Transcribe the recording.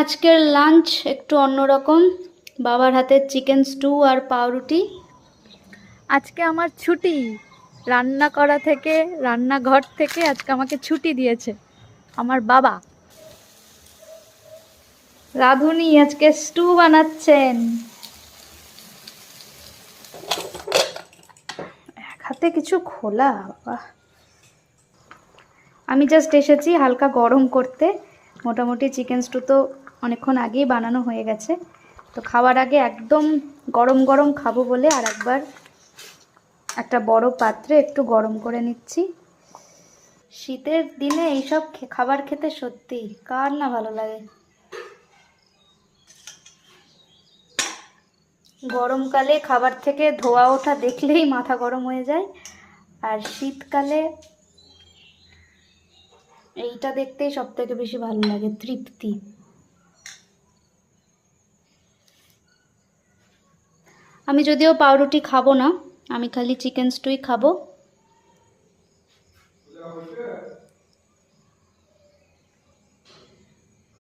আজকের লাঞ্চ একটু অন্যরকম। বাবার হাতের চিকেন স্টু আর পাউরুটি। আজকে আমার ছুটি। রান্না করা থেকে রান্নাঘর থেকে আজকে আমাকে ছুটি দিয়েছে আমার বাবা। রাধুনি আজকে স্টু বানাচ্ছেন। এক হাতে কিছু খোলা বাবা আমি জাস্ট এসেছি হালকা গরম করতে। মোটামুটি চিকেন স্টু তো অনেকক্ষণ আগেই বানানো হয়ে গেছে। তো খাওয়ার আগে একদম গরম গরম খাব বলে আর একবার একটা বড় পাত্রে একটু গরম করে নিচ্ছি। শীতের দিনে এইসব খাবার খেতে সত্যি কার না ভালো লাগে। গরমকালে খাবার থেকে ধোয়া ওঠা দেখলেই মাথা গরম হয়ে যায়। আর শীতকালে এইটা দেখতেই সব থেকে বেশি ভালো লাগে, তৃপ্তি। আমি যদিও পাউরুটি খাব না আমি খালি চিকেন স্টুই খাব।